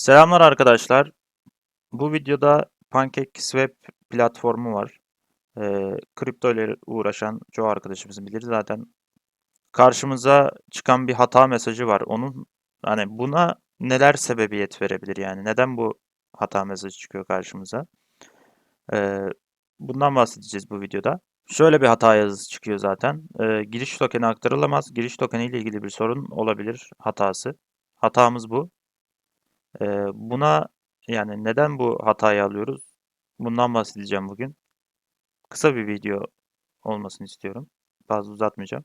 Selamlar arkadaşlar. Bu videoda PancakeSwap platformu var. Ee, kripto ile uğraşan çoğu arkadaşımız bilir zaten. Karşımıza çıkan bir hata mesajı var. Onun hani buna neler sebebiyet verebilir yani? Neden bu hata mesajı çıkıyor karşımıza? Ee, bundan bahsedeceğiz bu videoda. Şöyle bir hata yazısı çıkıyor zaten. Ee, giriş tokeni aktarılamaz. Giriş tokeni ile ilgili bir sorun olabilir hatası. Hatamız bu. Buna yani neden bu hatayı alıyoruz? Bundan bahsedeceğim bugün. Kısa bir video olmasını istiyorum. Fazla uzatmayacağım.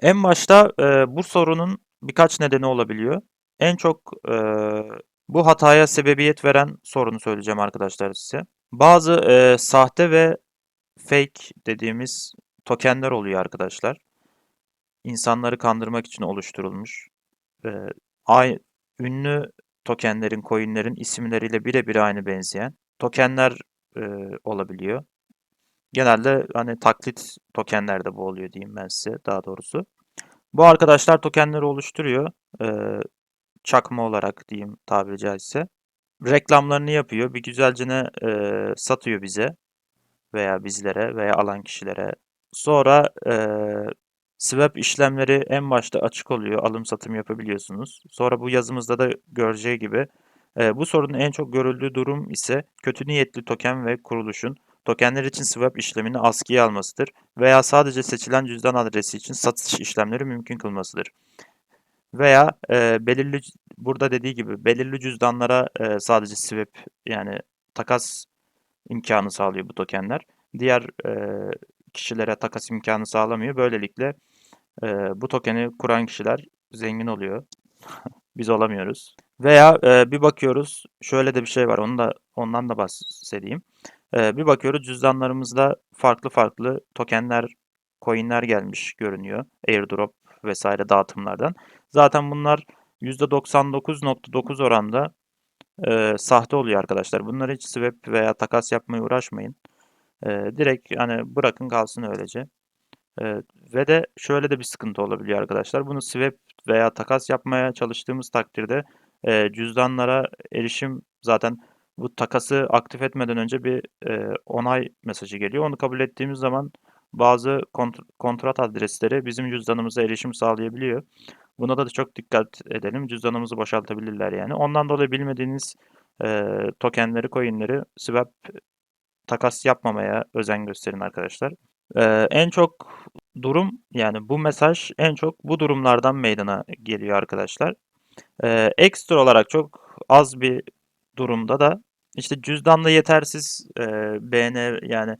En başta e, bu sorunun birkaç nedeni olabiliyor. En çok e, bu hataya sebebiyet veren sorunu söyleyeceğim arkadaşlar size. Bazı e, sahte ve fake dediğimiz tokenler oluyor arkadaşlar. İnsanları kandırmak için oluşturulmuş. E, ay, ünlü tokenlerin, coinlerin isimleriyle birebir aynı benzeyen tokenler e, olabiliyor. Genelde hani taklit tokenler de bu oluyor diyeyim ben size daha doğrusu. Bu arkadaşlar tokenleri oluşturuyor. E, çakma olarak diyeyim tabiri caizse. Reklamlarını yapıyor. Bir güzelce ne e, satıyor bize veya bizlere veya alan kişilere. Sonra e, swap işlemleri en başta açık oluyor. Alım satım yapabiliyorsunuz. Sonra bu yazımızda da göreceği gibi e, bu sorunun en çok görüldüğü durum ise kötü niyetli token ve kuruluşun tokenler için swap işlemini askıya almasıdır veya sadece seçilen cüzdan adresi için satış işlemleri mümkün kılmasıdır. Veya e, belirli burada dediği gibi belirli cüzdanlara e, sadece swap yani takas imkanı sağlıyor bu tokenler. Diğer e, kişilere takas imkanı sağlamıyor. Böylelikle e, bu tokeni kuran kişiler zengin oluyor. Biz olamıyoruz. Veya e, bir bakıyoruz şöyle de bir şey var. Onu da ondan da bahsedeyim. E, bir bakıyoruz cüzdanlarımızda farklı farklı tokenler, coinler gelmiş görünüyor. Airdrop vesaire dağıtımlardan. Zaten bunlar %99.9 oranda e, sahte oluyor arkadaşlar. Bunları hiç swap veya takas yapmaya uğraşmayın. E, direkt hani bırakın kalsın öylece. E, ve de şöyle de bir sıkıntı olabiliyor arkadaşlar. Bunu swap veya takas yapmaya çalıştığımız takdirde e, cüzdanlara erişim zaten bu takası aktif etmeden önce bir e, onay mesajı geliyor. Onu kabul ettiğimiz zaman bazı kont kontrat adresleri bizim cüzdanımıza erişim sağlayabiliyor. Buna da çok dikkat edelim. Cüzdanımızı boşaltabilirler yani. Ondan dolayı bilmediğiniz e, tokenleri, coinleri swap takas yapmamaya özen gösterin arkadaşlar. E, en çok durum yani bu mesaj en çok bu durumlardan meydana geliyor arkadaşlar. E, ekstra olarak çok az bir durumda da işte cüzdanla yetersiz e, BN yani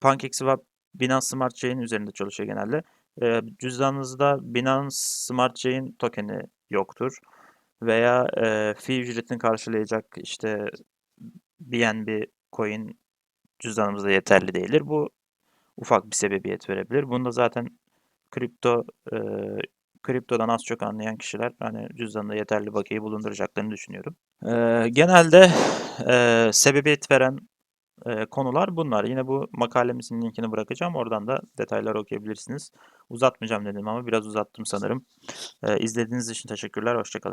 PancakeSwap Binance Smart Chain üzerinde çalışıyor genelde. E, cüzdanınızda Binance Smart Chain tokeni yoktur. Veya e, fee ücretini karşılayacak işte BNB coin cüzdanımızda yeterli değildir. Bu ufak bir sebebiyet verebilir. Bunda zaten kripto e, kriptodan az çok anlayan kişiler hani cüzdanında yeterli bakiyeyi bulunduracaklarını düşünüyorum. E, genelde e, sebebiyet veren e, konular bunlar. Yine bu makalemizin linkini bırakacağım. Oradan da detaylar okuyabilirsiniz. Uzatmayacağım dedim ama biraz uzattım sanırım. E, izlediğiniz için teşekkürler. Hoşçakalın.